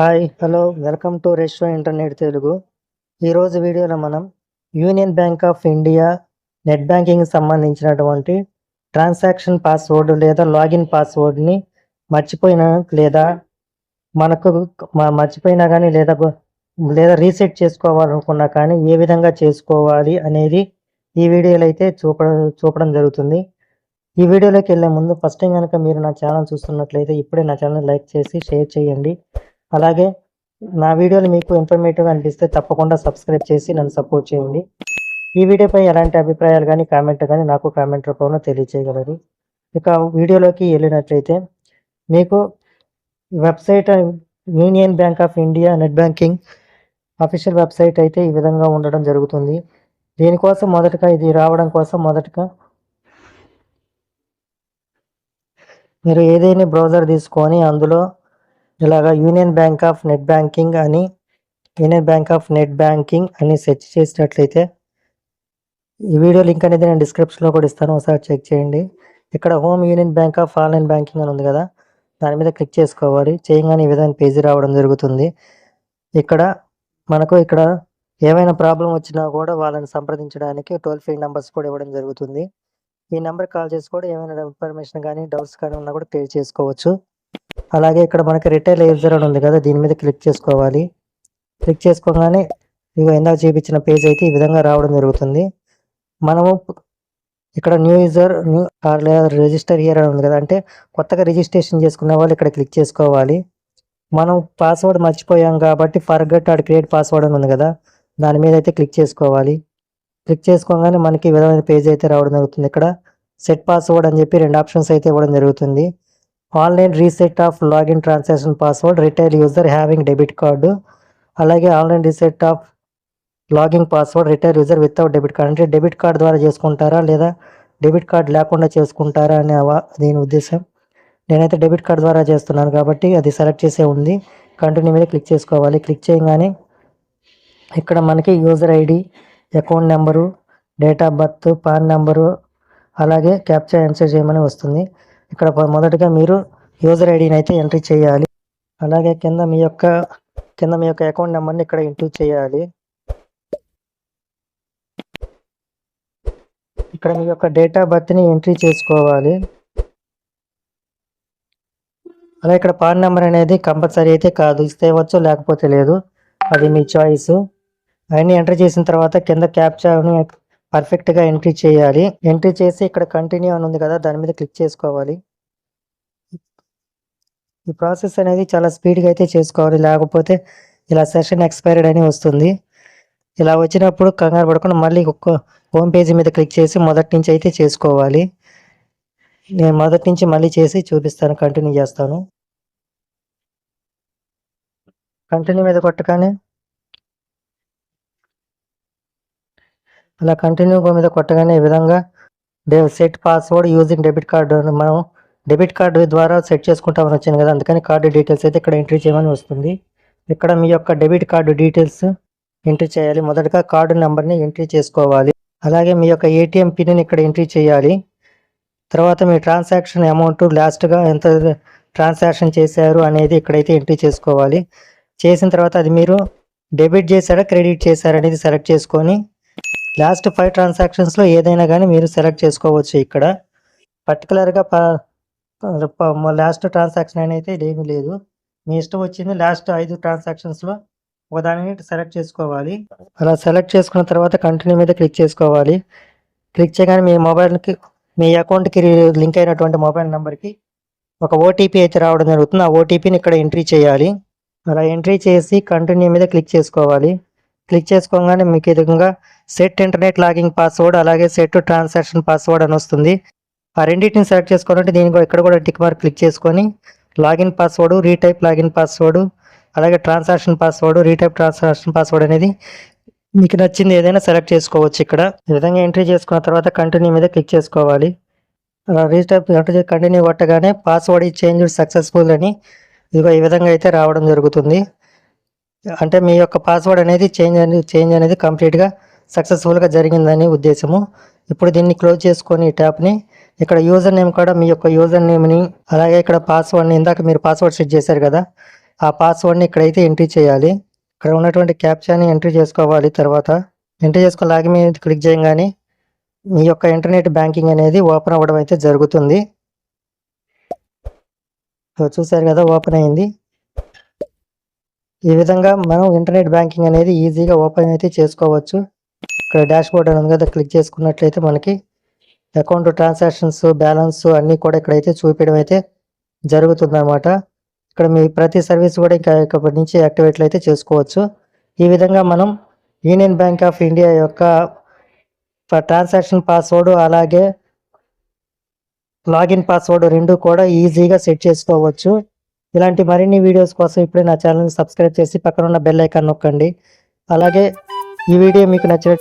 Hi hello welcome to రెస్టో internet Telugu. ఈరోజు వీడియోలో మనం Union Bank of India net banking సంబంధించినటువంటి ట్రాన్సాక్షన్ పాస్వర్డ్ లేదా లాగిన్ పాస్వర్డ్ని మర్చిపోయిన లేదా మనకు మర్చిపోయినా కానీ లేదా లేదా రీసెట్ చేసుకోవాలనుకున్నా కానీ ఏ విధంగా చేసుకోవాలి అనేది ఈ వీడియోలో అయితే చూపడం చూపడం జరుగుతుంది. ఈ వీడియోలోకి వెళ్ళే ముందు ఫస్ట్ టైం కనుక మీరు నా ఛానల్ చూస్తున్నట్లయితే ఇప్పుడే నా ఛానల్ లైక్ చేసి షేర్ చేయండి. అలాగే నా వీడియోలు మీకు ఇన్ఫర్మేటివ్గా అనిపిస్తే తప్పకుండా సబ్స్క్రైబ్ చేసి నన్ను సపోర్ట్ చేయండి. ఈ వీడియోపై ఎలాంటి అభిప్రాయాలు కానీ కామెంట్ కానీ నాకు కామెంట్ రూపంలో తెలియచేయగలరు. ఇక వీడియోలోకి వెళ్ళినట్లయితే మీకు website Union Bank of India net banking official website అయితే ఈ విధంగా ఉండడం జరుగుతుంది. దీనికోసం మొదటగా ఇది రావడం కోసం మొదటగా మీరు ఏదైనా బ్రౌజర్ తీసుకొని అందులో ఇలాగ Union Bank of net banking అని Union Bank of net banking అని సెర్చ్ చేసినట్లయితే ఈ వీడియో లింక్ అనేది నేను డిస్క్రిప్షన్లో కూడా ఇస్తాను ఒకసారి చెక్ చేయండి. ఇక్కడ home Union Bank of online banking అని ఉంది కదా దాని మీద క్లిక్ చేసుకోవాలి. చేయగానే ఈ విధంగా పేజీ రావడం జరుగుతుంది. ఇక్కడ మనకు ఇక్కడ ఏమైనా ప్రాబ్లం వచ్చినా కూడా వాళ్ళని సంప్రదించడానికి టోల్ ఫ్రీ నెంబర్స్ కూడా ఇవ్వడం జరుగుతుంది. ఈ నెంబర్ కాల్ చేసి కూడా ఏమైనా ఇన్ఫర్మేషన్ కానీ డౌట్స్ కానీ ఉన్నా కూడా క్లియర్ చేసుకోవచ్చు. అలాగే ఇక్కడ మనకి రిటైల్ యూజర్ అని ఉంది కదా దీని మీద క్లిక్ చేసుకోవాలి. క్లిక్ చేసుకోగానే ఇవి ఇందాక చూపించిన పేజ్ అయితే ఈ విధంగా రావడం జరుగుతుంది. మనము ఇక్కడ న్యూ యూజర్ న్యూ ఆర్ లేదా రిజిస్టర్ ఇయర్ అని ఉంది కదా అంటే కొత్తగా రిజిస్ట్రేషన్ చేసుకున్న వాళ్ళు ఇక్కడ క్లిక్ చేసుకోవాలి. మనం పాస్వర్డ్ మర్చిపోయాం కాబట్టి ఫర్గట్ ఆడ్ క్రియేట్ పాస్వర్డ్ అని ఉంది కదా దాని మీద అయితే క్లిక్ చేసుకోవాలి. క్లిక్ చేసుకోగానే మనకి ఈ విధమైన పేజ్ అయితే రావడం జరుగుతుంది. ఇక్కడ సెట్ పాస్వర్డ్ అని చెప్పి రెండు ఆప్షన్స్ అయితే ఇవ్వడం జరుగుతుంది. Online reset of login transaction password retail user having debit card. అలాగే online reset of login password retail user without debit card. అంటే డెబిట్ కార్డ్ ద్వారా చేసుకుంటారా లేదా డెబిట్ కార్డ్ లేకుండా చేసుకుంటారా అనే దీని ఉద్దేశం. నేనైతే డెబిట్ కార్డ్ ద్వారా చేస్తున్నాను కాబట్టి అది సెలెక్ట్ చేసే ఉంది. కంటిన్యూ మీద క్లిక్ చేసుకోవాలి. క్లిక్ చేయగానే ఇక్కడ మనకి user ID account number date of birth PAN number అలాగే క్యాప్చర్ ఆన్సర్ చేయమని వస్తుంది. ఇక్కడ మొదటగా మీరు యూజర్ ఐడిని అయితే ఎంట్రీ చేయాలి. అలాగే కింద మీ యొక్క కింద మీ యొక్క అకౌంట్ నెంబర్ని ఇక్కడ ఎంట్రీ చేయాలి. ఇక్కడ మీ యొక్క డేట్ ఆఫ్ బర్త్ని ఎంట్రీ చేసుకోవాలి. అలా ఇక్కడ పాన్ నెంబర్ అనేది కంపల్సరీ అయితే కాదు. ఇస్తే ఇవ్వచ్చు లేకపోతే లేదు. అది మీ చాయిస్ అవన్నీ ఎంటర్ చేసిన తర్వాత కింద క్యాప్చాని పర్ఫెక్ట్గా ఎంట్రీ చేయాలి. ఎంట్రీ చేసి ఇక్కడ కంటిన్యూ అని ఉంది కదా దాని మీద క్లిక్ చేసుకోవాలి. ఈ ప్రాసెస్ అనేది చాలా స్పీడ్గా అయితే చేసుకోవాలి. లేకపోతే ఇలా సెషన్ ఎక్స్పైర్డ్ అని వస్తుంది. ఇలా వచ్చినప్పుడు కంగారు పడకుండా మళ్ళీ ఒక్క హోమ్ పేజీ మీద క్లిక్ చేసి మొదటి నుంచి అయితే చేసుకోవాలి. నేను మొదటి నుంచి మళ్ళీ చేసి చూపిస్తాను కంటిన్యూ చేస్తాను. కంటిన్యూ మీద కొట్టగానే అలా కంటిన్యూ మీద కొట్టగానే ఈ విధంగా set password using debit card మనం డెబిట్ కార్డు ద్వారా సెట్ చేసుకుంటామని వచ్చింది కదా అందుకని కార్డు డీటెయిల్స్ అయితే ఇక్కడ ఎంట్రీ చేయమని వస్తుంది. ఇక్కడ మీ యొక్క డెబిట్ కార్డు డీటెయిల్స్ ఎంట్రీ చేయాలి. మొదటగా కార్డు నెంబర్ని ఎంట్రీ చేసుకోవాలి. అలాగే మీ యొక్క ఏటీఎం పిన్ని ఇక్కడ ఎంట్రీ చేయాలి. తర్వాత మీ ట్రాన్సాక్షన్ అమౌంట్ లాస్ట్గా ఎంత ట్రాన్సాక్షన్ చేశారు అనేది ఇక్కడైతే ఎంట్రీ చేసుకోవాలి. చేసిన తర్వాత అది మీరు డెబిట్ చేశారా క్రెడిట్ చేశారా అనేది సెలెక్ట్ చేసుకొని లాస్ట్ ఫైవ్ ట్రాన్సాక్షన్స్లో ఏదైనా కానీ మీరు సెలెక్ట్ చేసుకోవచ్చు ఇక్కడ. పర్టికులర్గా లాస్ట్ ట్రాన్సాక్షన్ అనేది ఏమీ లేదు. మీ ఇష్టం వచ్చింది లాస్ట్ ఐదు ట్రాన్సాక్షన్స్లో ఒకదానిని సెలెక్ట్ చేసుకోవాలి. అలా సెలెక్ట్ చేసుకున్న తర్వాత కంటిన్యూ మీద క్లిక్ చేసుకోవాలి. క్లిక్ చేయగానే మీ మొబైల్కి మీ అకౌంట్కి లింక్ అయినటువంటి మొబైల్ నెంబర్కి ఒక ఓటీపీ అయితే రావడం జరుగుతుంది. ఆ ఓటీపీని ఇక్కడ ఎంట్రీ చేయాలి. అలా ఎంట్రీ చేసి కంటిన్యూ మీద క్లిక్ చేసుకోవాలి. క్లిక్ చేసుకోగానే మీకు ఈ విధంగా సెట్ ఇంటర్నెట్ లాగింగ్ పాస్వర్డ్ అలాగే సెట్ ట్రాన్సాక్షన్ పాస్వర్డ్ అని వస్తుంది. ఆ రెండింటిని సెలెక్ట్ చేసుకోవాలంటే దీనికి కూడా- ఇక్కడ కూడా టిక్ మార్క్ క్లిక్ చేసుకొని login password retype login password అలాగే transaction password retype transaction password అనేది మీకు నచ్చింది ఏదైనా సెలెక్ట్ చేసుకోవచ్చు ఇక్కడ. ఈ విధంగా ఎంట్రీ చేసుకున్న తర్వాత కంటిన్యూ మీద క్లిక్ చేసుకోవాలి. అలా రీటైప్ ఎంటర్ కంటిన్యూ కొట్టగానే పాస్వర్డ్ ఈ చేంజ్ సక్సెస్ఫుల్ అని ఇదిగో ఈ విధంగా అయితే రావడం జరుగుతుంది. అంటే మీ యొక్క పాస్వర్డ్ అనేది చేంజ్ అనేది చేంజ్ అనేది కంప్లీట్గా సక్సెస్ఫుల్గా జరిగిందని ఉద్దేశము. ఇప్పుడు దీన్ని క్లోజ్ చేసుకొని ఈ ట్యాప్ని ఇక్కడ యూజర్ నేమ్ కూడా మీ యొక్క యూజర్ నేమ్ని అలాగే ఇక్కడ పాస్వర్డ్ని ఇందాక మీరు పాస్వర్డ్ సెట్ చేశారు కదా ఆ పాస్వర్డ్ని ఇక్కడైతే ఎంట్రీ చేయాలి. ఇక్కడ ఉన్నటువంటి క్యాప్చాని ఎంట్రీ చేసుకోవాలి తర్వాత. ఎంట్రీ చేసుకుని లాగి మీద క్లిక్ చేయగానే మీ యొక్క ఇంటర్నెట్ బ్యాంకింగ్ అనేది ఓపెన్ అవ్వడం అయితే జరుగుతుంది. చూసారు కదా ఓపెన్ అయింది. ఈ విధంగా మనం ఇంటర్నెట్ బ్యాంకింగ్ అనేది ఈజీగా ఓపెన్ అయితే చేసుకోవచ్చు. ఇక్కడ డాష్ బోర్డ్ అనేది కదా క్లిక్ చేసుకున్నట్లయితే మనకి అకౌంట్ ట్రాన్సాక్షన్స్ బ్యాలెన్స్ అన్నీ కూడా ఇక్కడైతే చూపించడం అయితే జరుగుతుందనమాట ఇక్కడ మీ ప్రతి సర్వీస్ కూడా ఇంకా ఇక్కడి నుంచి యాక్టివేట్లు అయితే చేసుకోవచ్చు. ఈ విధంగా మనం యూనియన్ బ్యాంక్ ఆఫ్ ఇండియా యొక్క ట్రాన్సాక్షన్ పాస్వర్డ్ అలాగే లాగిన్ పాస్వర్డ్ రెండు కూడా ఈజీగా సెట్ చేసుకోవచ్చు. ఇలాంటి మరిన్ని వీడియోస్ కోసం ఇప్పుడే నా ఛానల్ని సబ్స్క్రైబ్ చేసి పక్కన ఉన్న బెల్ ఐకాన్ నొక్కండి. అలాగే ఈ వీడియో మీకు నచ్చిన